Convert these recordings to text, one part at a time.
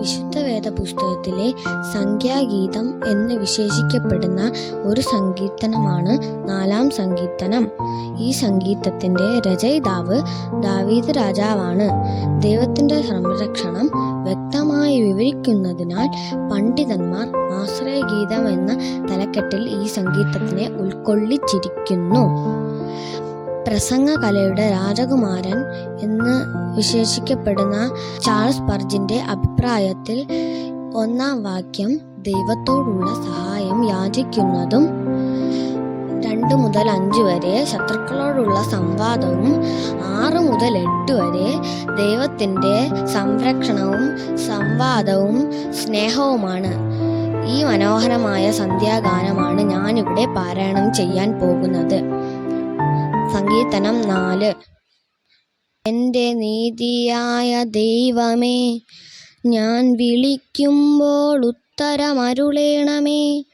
വിശുദ്ധ വേദ പുസ്തകത്തിലെ സംഖ്യാഗീതം എന്ന് വിശേഷിക്കപ്പെടുന്ന ഒരു സങ്കീർത്തനമാണ് നാലാം സങ്കീർത്തനം. ഈ സങ്കീർത്തത്തിന്റെ രചയിതാവ് ദാവീദ് രാജാവാണ്. ദൈവത്തിന്റെ സംരക്ഷണം വ്യക്തമായി വിവരിക്കുന്നതിനാൽ പണ്ഡിതന്മാർ ആശ്രയഗീതം എന്ന തലക്കെട്ടിൽ ഈ സങ്കീർത്തത്തിനെ ഉൾക്കൊള്ളിച്ചിരിക്കുന്നു. പ്രസംഗകലയുടെ രാജകുമാരൻ എന്ന് വിശേഷിക്കപ്പെടുന്ന ചാൾസ് പർജിന്റെ അഭിപ്രായത്തിൽ ഒന്നാം വാക്യം ദൈവത്തോടുള്ള സഹായം യാചിക്കുന്നതും രണ്ട് മുതൽ അഞ്ച് വരെ ശത്രുക്കളോടുള്ള സംവാദവും ആറ് മുതൽ എട്ട് വരെ ദൈവത്തിന്റെ സംരക്ഷണവും സംവാദവും സ്നേഹവുമാണ്. ഈ മനോഹരമായ സന്ധ്യാഗാനമാണ് ഞാനിവിടെ പാരായണം ചെയ്യാൻ പോകുന്നത്. സങ്കീർത്തനം നാല്. എന്റെ നീതിയായ ദൈവമേ ഞാൻ വിളിക്കുമ്പോൾ ഉത്തരമരുളേണമേ.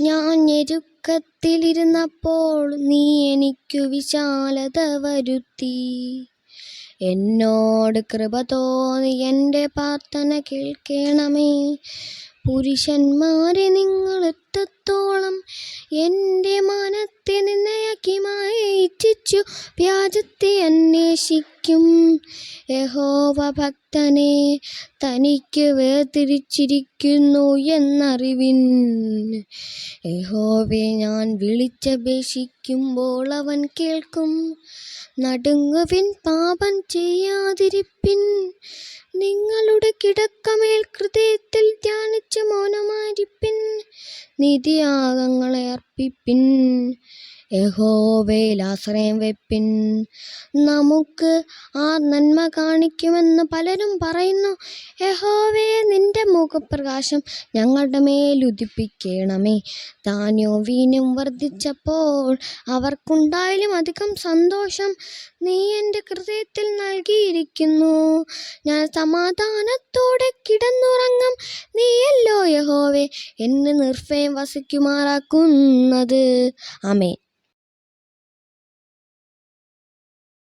ഞാൻ ഞെരുക്കത്തിലിരുന്നപ്പോൾ നീ എനിക്കു വിശാലത വരുത്തി. എന്നോട് കൃപ തോന്നി എന്റെ പ്രാർത്ഥന കേൾക്കണമേ. പുരുഷന്മാരെ നിങ്ങൾ എത്തത്തോളം നിന്നയാക്കി മായിച്ചു വ്യാജത്തെ അന്വേഷിക്കും. യഹോവ ഭക്തനെ തനിക്ക് വേർതിരിച്ചിരിക്കുന്നു എന്നറിവിൻ. യഹോവെ ഞാൻ വിളിച്ചപേക്ഷിക്കുമ്പോൾ അവൻ കേൾക്കും. നടുങ്ങുവിൻ പാപം ചെയ്യാതിരിപ്പിൻ. നിങ്ങളുടെ കിടക്കമേൽ ഹൃദയത്തിൽ ധ്യാനിച്ച് മൗനമായിരിപ്പിൻ. നിധിയാഗങ്ങളെ അർപ്പിപ്പിൻ. യഹോവയിൽ ആശ്രയം വെപ്പിൻ. നമുക്ക് ആ നന്മ കാണിക്കുമെന്ന് പലരും പറയുന്നു. യഹോവേ നിന്റെ മുഖപ്രകാശം ഞങ്ങളുടെ മേൽ ഉദിപ്പിക്കണമേ. ധാന്യവും വീനും വർദ്ധിച്ചപ്പോൾ അവർക്കുണ്ടായാലും അധികം സന്തോഷം നീ എന്റെ ഹൃദയത്തിൽ നൽകിയിരിക്കുന്നു. ഞാൻ സമാധാനത്തോടെ കിടന്നുറങ്ങും. നീയല്ലോ യഹോവേ എന്നെ നിർഭയം വസിക്കുമാറാക്കുന്നത്. ആമേ